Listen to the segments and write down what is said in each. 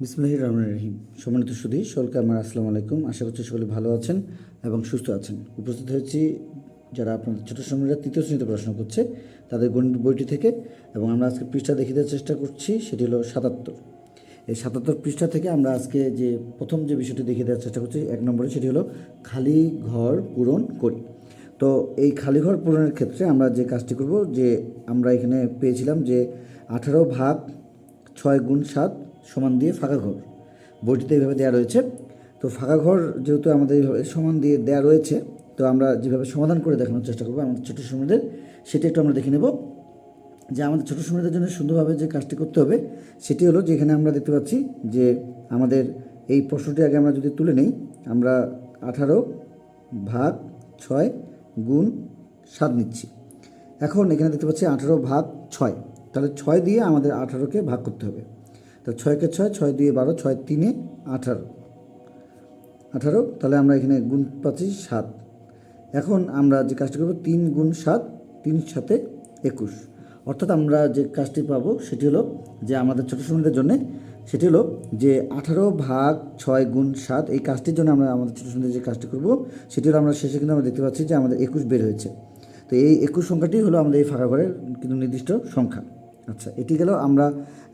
বিসমুল্লাহ রহমান রহিম। সম্মানিত সুধী সকলকে আমার আসসালামু আলাইকুম। আশা করছি সকলে ভালো আছেন এবং সুস্থ আছেন। উপস্থিত হয়েছি যারা আপনাদের ছোটো শ্রেণীরা তৃতীয় শ্রেণীতে পড়াশোনা করছে, তাদের গণিত বইটি থেকে এবং আমরা আজকে পৃষ্ঠা দেওয়ার চেষ্টা করছি, সেটি হলো সাতাত্তর। এই সাতাত্তর পৃষ্ঠা থেকে আমরা আজকে যে প্রথম যে বিষয়টি দেখিয়ে দেওয়ার চেষ্টা করছি, এক নম্বরে সেটি হলো খালি ঘর পূরণ করি। তো এই খালি ঘর পূরণের ক্ষেত্রে আমরা যে কাজটি করব, যে আমরা এখানে পেয়েছিলাম যে আঠারো ভাগ ছয় গুণ সাত সমান দিয়ে ফাঁকা ঘর। বইটিতে এইভাবে দেওয়া রয়েছে। তো ফাঁকা ঘর যেহেতু আমাদের এইভাবে সমান দিয়ে দেওয়া রয়েছে, তো আমরা যেভাবে সমাধান করে দেখানোর চেষ্টা করব আমাদের ছোটো সময়দের সেটা একটু আমরা দেখে নেব। যে আমাদের ছোটো সময়দের জন্য সুন্দরভাবে যে কাজটি করতে হবে, সেটি হলো যে এখানে আমরা দেখতে পাচ্ছি যে আমাদের এই প্রশ্নটি আগে আমরা যদি তুলে নেই, আমরা আঠারো ভাগ ছয় গুণ সাত নিচ্ছি। এখন এখানে দেখতে পাচ্ছি আঠারো ভাগ ছয়। তাহলে ছয় দিয়ে আমাদের আঠারোকে ভাগ করতে হবে। তো ছয়কে ছয় ছয় দিয়ে বারো, ছয় তিনে আঠারো। আঠারো, তাহলে আমরা এখানে গুণ পাচ্ছি সাত। এখন আমরা যে কাজটি করব, তিন গুণ সাত, তিন সাথে একুশ। অর্থাৎ আমরা যে কাজটি পাবো সেটি হলো যে আমাদের ছোটো শ্রমিকদের জন্য, সেটি হলো যে আঠারো ভাগ ছয় গুণ সাত, এই কাজটির জন্য আমরা আমাদের ছোটো শ্রমিকদের যে কাজটি করব, সেটি হলো আমরা শেষে কিন্তু আমরা দেখতে পাচ্ছি যে আমাদের একুশ বের হয়েছে। তো এই একুশ সংখ্যাটি হলো আমাদের এই ফাঁকা ঘরের কিন্তু নির্দিষ্ট সংখ্যা। আচ্ছা এটি গেল আমরা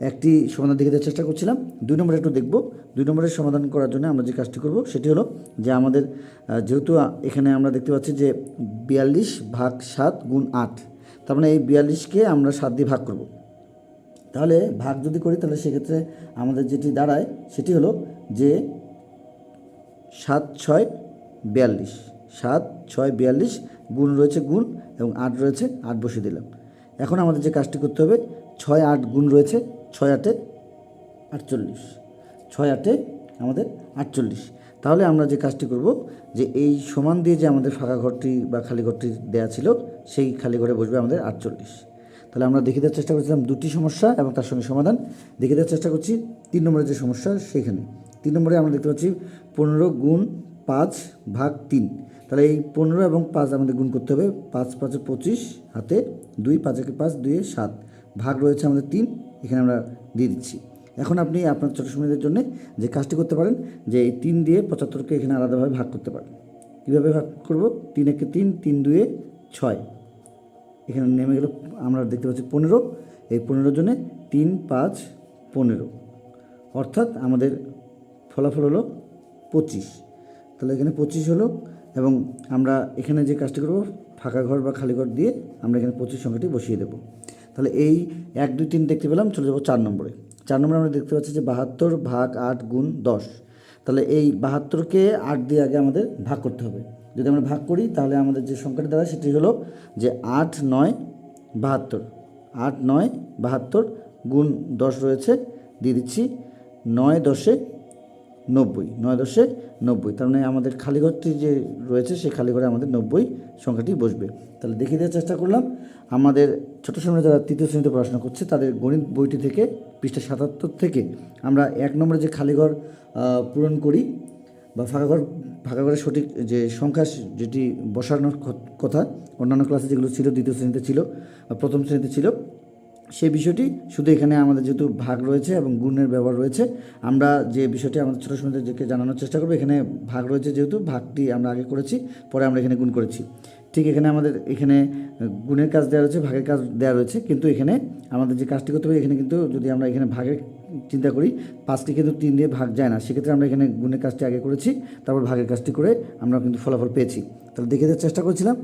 একটি সমাধান দেখে দেওয়ার চেষ্টা করছিলাম। দুই নম্বরে একটু দেখব। দুই নম্বরের সমাধান করার জন্য আমরা যে কাজটি করব সেটি হলো যে আমাদের যেহেতু এখানে আমরা দেখতে পাচ্ছি যে বিয়াল্লিশ ভাগ সাত গুণ আট, তার মানে এই বিয়াল্লিশকে আমরা সাত দিয়ে ভাগ করব। তাহলে ভাগ যদি করি তাহলে সেক্ষেত্রে আমাদের যেটি দাঁড়ায় সেটি হলো যে সাত ছয় বিয়াল্লিশ, সাত ছয় বিয়াল্লিশ গুণ রয়েছে গুণ এবং আট রয়েছে আট বসিয়ে দিলাম। এখন আমাদের যে কাজটি করতে হবে, ছয় আট গুণ রয়েছে, ছয় আটে আটচল্লিশ। ছয় আটে আমাদের আটচল্লিশ। তাহলে আমরা যে কাজটি করব, যে এই সমান দিয়ে যে আমাদের ফাঁকা ঘরটি বা খালি ঘরটি দেওয়া ছিল, সেই খালি ঘরে বসবে আমাদের আটচল্লিশ। তাহলে আমরা দেখে দেওয়ার চেষ্টা করছিলাম দুটি সমস্যা এবং তার সঙ্গে সমাধান। দেখে দেওয়ার চেষ্টা করছি তিন নম্বরের যে সমস্যা, সেখানে। তিন নম্বরে আমরা দেখতে পাচ্ছি পনেরো গুণ পাঁচ ভাগ তিন। তাহলে এই পনেরো এবং পাঁচ আমাদের গুণ করতে হবে। পাঁচ, পাঁচে, পঁচিশ, হাতে দুই পাঁচকে পাঁচ দুইয়ে সাত। ভাগ রয়েছে আমাদের তিন, এখানে আমরা দিয়ে দিচ্ছি। এখন আপনি আপনার ছোটো সময়দের জন্য যে কাজটি করতে পারেন, যে এই তিন দিয়ে পঁচাত্তরকে এখানে আলাদাভাবে ভাগ করতে পারেন। কীভাবে ভাগ করব? তিন, একে তিন তিন দুয়ে ছয়। এখানে নেমে গেল, আমরা দেখতে পাচ্ছি পনেরো। এই পনেরোর জন্যে তিন, পাঁচ, পনেরো। অর্থাৎ আমাদের ফলাফল হলো পঁচিশ। তাহলে এখানে পঁচিশ হলো এবং আমরা এখানে যে কাজটি করব, ফাঁকা ঘর বা খালি ঘর দিয়ে আমরা এখানে পঁচিশ সংখ্যাটি বসিয়ে দেবো। তাহলে এই এক, দুই, তিন দেখতে পেলাম, চলে যাব চার নম্বরে। চার নম্বরে আমরা দেখতে পাচ্ছি যে বাহাত্তর ভাগ আট গুণ দশ। তাহলে এই বাহাত্তরকে আট দিয়ে আগে আমাদের ভাগ করতে হবে। যদি আমরা ভাগ করি, তাহলে আমাদের যে সংখ্যাটি দাঁড়ায় সেটি হলো যে আট, নয়, বাহাত্তর। আট, নয়, বাহাত্তর গুণ দশ রয়েছে। দিয়ে দিচ্ছি নয় দশে নব্বই, নয় দশে নব্বই। তার মানে আমাদের খালি ঘরটি যে রয়েছে, সেই খালি ঘরে আমাদের নব্বই সংখ্যাটি বসবে। তাহলে দেখিয়ে দেওয়ার চেষ্টা করলাম, আমাদের ছোটো সময় যারা তৃতীয় শ্রেণীতে পড়াশোনা করছে, তাদের গণিত বইটি থেকে, পৃষ্ঠা সাতাত্তর থেকে আমরা এক নম্বরে যে খালি ঘর পূরণ করি, বা ফাঁকা ঘর, ফাঁকা ঘরের সঠিক যে সংখ্যা, যেটি বসানোর কথা, অন্যান্য ক্লাসে যেগুলো ছিল, দ্বিতীয় শ্রেণীতে ছিল, বা প্রথম শ্রেণীতে ছিল সেই বিষয়টি শুধু এখানে আমাদের যেহেতু ভাগ রয়েছে এবং গুণের ব্যবহার রয়েছে, আমরা যে বিষয়টি আমাদের ছোটো সময়দেরকে জানানোর চেষ্টা করব। এখানে ভাগ রয়েছে যেহেতু, ভাগটি আমরা আগে করেছি, পরে আমরা এখানে গুণ করেছি। ঠিক এখানে আমাদের, এখানে গুণের কাজ দেওয়া রয়েছে, ভাগের কাজ দেওয়া রয়েছে, কিন্তু এখানে আমাদের যে কাজটি করতে হবে, এখানে কিন্তু যদি আমরা এখানে ভাগের চিন্তা করি, পাঁচটি কিন্তু তিন দিয়ে ভাগ যায় না। সেক্ষেত্রে আমরা এখানে গুণের কাজটি আগে করেছি, তারপর ভাগের কাজটি করে আমরা কিন্তু ফলাফল পেয়েছি। তাহলে দেখে দেওয়ার চেষ্টা করছিলাম,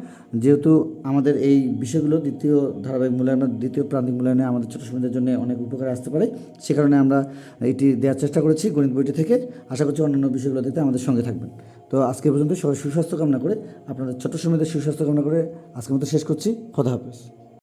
যেহেতু আমাদের এই বিষয়গুলো দ্বিতীয় ধারাবাহিক মূল্যায়ন দ্বিতীয় প্রান্তিক মূল্যায়নে আমাদের ছোটো সময়দের জন্য অনেক উপকারে আসতে পারে। সে কারণে আমরা এটি দেওয়ার চেষ্টা করেছি গণিত বইটি থেকে। আশা করছি অন্যান্য বিষয়গুলো দেখতে আমাদের সঙ্গে থাকবেন। তো আজকে পর্যন্ত সবাই সুস্বাস্থ্য কামনা করে, আপনাদের ছোটো সময়দের সুস্বাস্থ্য কামনা করে আজকের মতো শেষ করছি। খোদা হাফেজ।